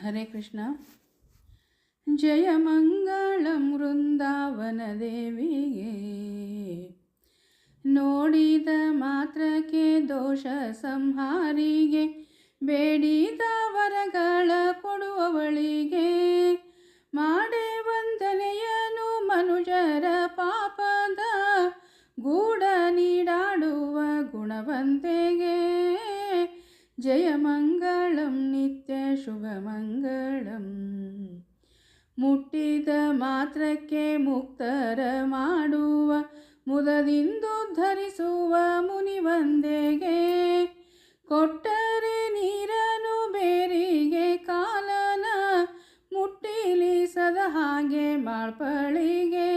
ಹರೇ ಕೃಷ್ಣ. ಜಯ ಮಂಗಳ ವೃಂದಾವನ ದೇವಿಗೆ ನೋಡಿದ ಮಾತ್ರಕ್ಕೆ ದೋಷ ಸಂಹಾರಿಗೆ, ಬೇಡಿದ ವರಗಳ ಕೊಡುವವಳಿಗೆ. ಮಾಡೆ ವಂದನೆಯನು ಮನುಜರ ಪಾಪದ ಗೂಡ ನೀಡಾಡುವ ಗುಣವಂತೆಗೆ. ಜಯ ಮಂಗಳಂ ನಿತ್ಯ ಶುಭ ಮಂಗಳಂ ಮುಟ್ಟಿದ ಮಾತ್ರಕ್ಕೆ ಮುಕ್ತರ ಮಾಡುವ, ಮುದದಿಂದು ಧರಿಸುವ ಮುನಿವಂದೆಗೆ. ಕೊಟ್ಟರೆ ನೀರನು ಬೇರಿಗೆ ಕಾಲನ, ಮುಟ್ಟಿಲಿ ಸದ ಹಾಗೆ ಮಾಳ್ಪಳಿಗೆ.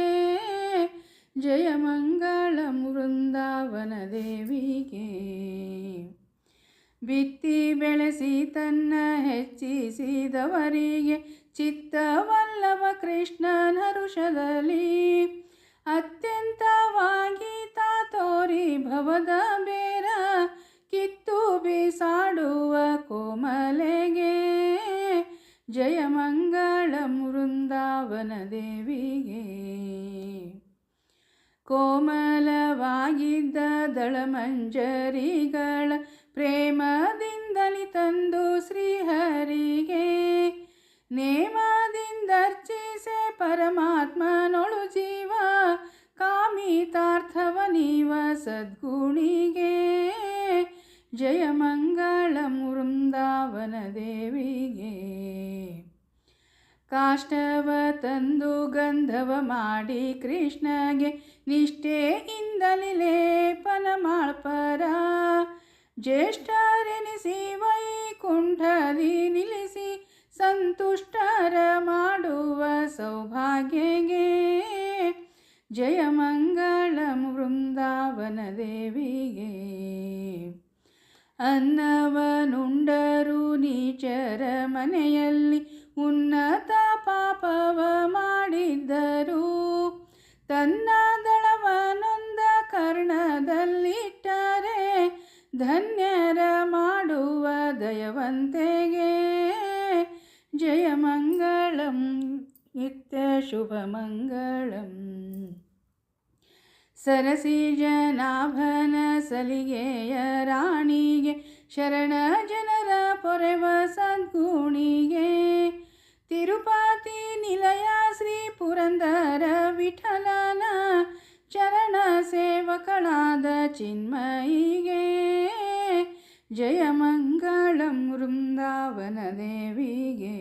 ಜಯ ಮಂಗಳಂ ವೃಂದಾವನ ದೇವಿಗೆ ಬಿತ್ತಿ ಬೆಳೆಸಿ ತನ್ನ ಹೆಚ್ಚಿಸಿದವರಿಗೆ ಚಿತ್ತವಲ್ಲವ ಕೃಷ್ಣನ ಋಷದಲ್ಲಿ. ಅತ್ಯಂತವಾಗಿ ತಾತೋರಿ ಭವದ ಬೇರ, ಕಿತ್ತು ಬಿಸಾಡುವ ಕೋಮಲೆಗೆ. ಜಯ ಮಂಗಳ ವೃಂದಾವನ ದೇವಿಗೆ. ಕೋಮಲವಾಗಿದ್ದ ದಳಮಂಜರಿಗಳ ಪ್ರೇಮದಿಂದಲಿ ತಂದು ಶ್ರೀಹರಿಗೆ ನೇಮದಿಂದರ್ಚಿಸೆ ಪರಮಾತ್ಮನೊಳು ಜೀವ, ಕಾಮಿತಾರ್ಥವ ನೀವ ಸದ್ಗುಣಿಗೆ. ಜಯ ಮಂಗಳ ವೃಂದಾವನ ದೇವಿಗೆ. ಕಾಷ್ಟವ ತಂದು ಗಂಧವ ಮಾಡಿ ಕೃಷ್ಣಗೆ ನಿಷ್ಠೆಯಿಂದಲಿ ಲೇಪನ ಮಾಳ್ಪರ ಜ್ಯೇಷ್ಠರೆನಿಸಿ ವೈಕುಂಠದಿ ನಿಲ್ಲಿಸಿ ಸಂತುಷ್ಟರ ಮಾಡುವ ಸೌಭಾಗ್ಯಗೆ. ಜಯ ಮಂಗಳಂ ವೃಂದಾವನ ದೇವಿಗೆ. ಅನ್ನವನುಂಡರು ನೀಚರ ಮನೆಯಲ್ಲಿ ಉನ್ನತ ಪಾಪವ ಮಾಡಿದ್ದರು. ತನ್ನ ದಯವಂತೆಗೆ ಜಯ ಮಂಗಳಂ ನಿತ್ಯ ಶುಭ ಮಂಗಳಂ ಸರಸಿಜನಾಭನ ಸಲಿಗೆಯ ರಾಣಿಗೆ ಶರಣ ಜನರ ಪೊರೆವ ಸದ್ಗುಣಿಗೆ ತಿರುಪತಿ ನಿಲಯ ಶ್ರೀ ಪುರಂದರ ವಿಠಲನ ಚರಣ ಸೇವಕಳಾದ ಚಿನ್ಮಯಿಗೆ ಜಯ ಮಂಗಳಂ ವೃಂದಾವನ ದೇವಿಗೆ